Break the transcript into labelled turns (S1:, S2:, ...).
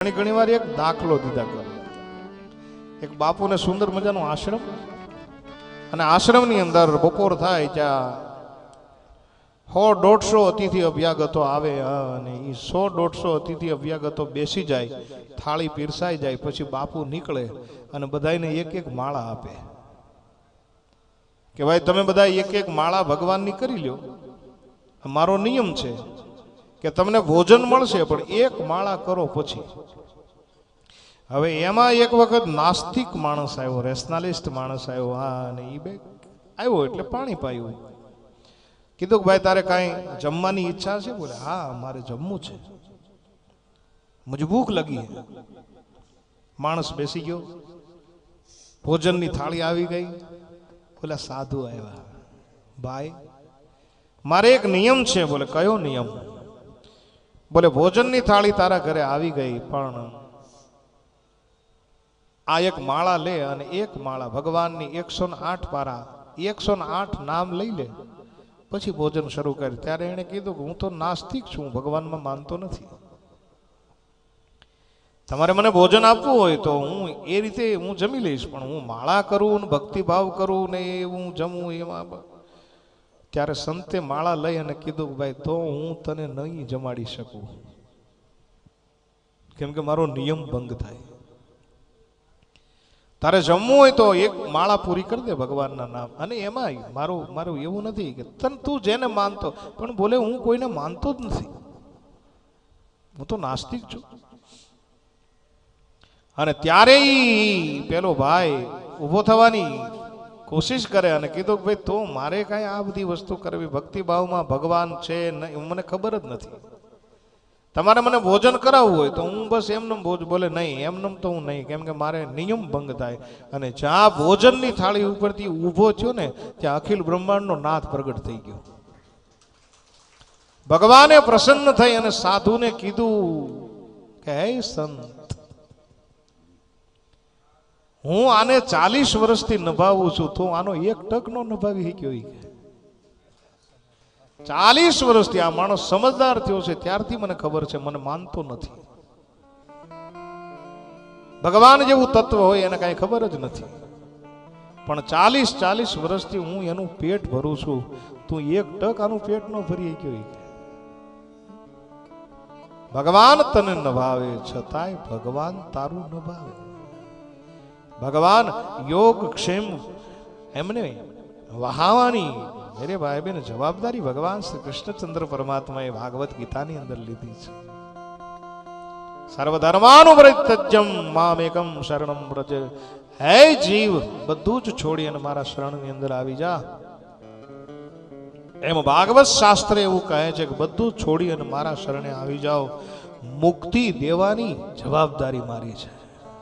S1: ઘણી ઘણી વાર એક દાખલો દીધા કરે. એક બાપુને સુંદર મજાનો આશ્રમ અને આશ્રમની અંદર બપોર થાય ત્યાં સો દોઢસો અતિથિ અભ્યાગતો આવે અને એ સો દોઢસો અતિથિ અભ્યાગતો બેસી જાય, થાળી પીરસાઈ જાય, પછી બાપુ નીકળે અને બધાને એક એક માળા આપે. કે ભાઈ તમે બધા એક એક માળા ભગવાનની કરી લ્યો. મારો નિયમ છે કે તમને ભોજન મળશે, પણ એક માળા કરો પછી. હવે એમાં એક વખત નાસ્તિક માણસ આવ્યો રેશનાલિસ્ટ માણસ આવ્યો, હા, અને એ બે આવ્યો એટલે પાણી પાયું. કીધું કે ભાઈ, તારે કાંઈ જમવાની ઈચ્છા છે? બોલે, હા, મારે જમવું છે. મુજ ભૂખ લગી માણસ બેસી ગયો. ભોજનની થાળી આવી ગઈ. બોલે સાધુ આવ્યા. ભાઈ, મારે એક નિયમ છે, બોલે, કયો નિયમ? બોલે, ભોજનની થાળી તારા ઘરે આવી ગઈ, પણ આ એક માળા લે અને એક માળા ભગવાનની એકસો ને આઠ પારા, એકસો ને આઠ નામ લઈ લે. પછી ભોજન શરૂ કરે. ત્યારે એણે કીધું કે, હું તો નાસ્તિક છું ભગવાનમાં માનતો નથી. તમારે મને ભોજન આપવું હોય તો હું એ રીતે હું જમી લઈશ, પણ હું માળા કરું ને ભક્તિભાવ કરું ને એ હું જમું એમાં. ત્યારે સંતે માળા લઈ અને કીધું ભાઈ, તો હું તને નહીં જમાડી શકું. કેમ કે મારો નિયમ ભંગ થાય. તારે જમવું હોય તો એક માળા પૂરી કરી દે ભગવાનના નામ. અને એમાં મારું મારું એવું નથી કે તન તું જેને માનતો, પણ બોલે હું કોઈને માનતો જ નથી. હું તો નાસ્તિક છું. અને ત્યારે પેલો ભાઈ ઊભો થવાની કોશિશ કરે અને કીધું કે ભાઈ, તો મારે કાંઈ આ બધી વસ્તુ કરવી? ભક્તિભાવમાં ભગવાન છે નહીં મને ખબર જ નથી. તમારે મને ભોજન કરાવવું હોય તો હું બસ એમનેમ ભોજ બોલે, નહીં, એમનેમ તો હું નહીં. કેમ કે મારે નિયમ ભંગ થાય. અને જ્યાં ભોજનની થાળી ઉપરથી ઊભો થયો ને, ત્યાં અખિલ બ્રહ્માંડનો નાથ પ્રગટ થઈ ગયો. ભગવાને પ્રસન્ન થઈ અને સાધુને કીધું કે, હે સંત હું આને ચાલીસ વર્ષથી નભાવું છું, તો આનો એક ટક નો નભાવી શક્યો કે. ચાલીસ વર્ષથી આ માણસ સમજદાર થયો છે, ત્યારથી મને ખબર છે, મને માનતો નથી. ભગવાન જેવું તત્વ હોય એને કાંઈ ખબર જ નથી. પણ ચાલીસ ચાલીસ વર્ષથી હું એનું પેટ ભરું છું, તું એક ટક આનું પેટ નો ભરી ગયો. ભગવાન તને નભાવે, છતાંય ભગવાન તારું નભાવે. ભગવાન, યોગ ક્ષેમ. એમને વહાવાની. અરે ભાઈ બેન, જવાબદારી ભગવાન શ્રી કૃષ્ણચંદ્ર પરમાત્માએ ભાગવત ગીતાની અંદર લીધી છે. સર્વધર્માનું મામેકમ શરણમ વ્રજ. હે જીવ, બધું જ છોડી અને મારા શરણની અંદર આવી જા. એમ ભાગવત શાસ્ત્ર એવું કહે છે કે બધું છોડી અને મારા શરણે આવી જાઓ. મુક્તિ દેવાની જવાબદારી મારી છે.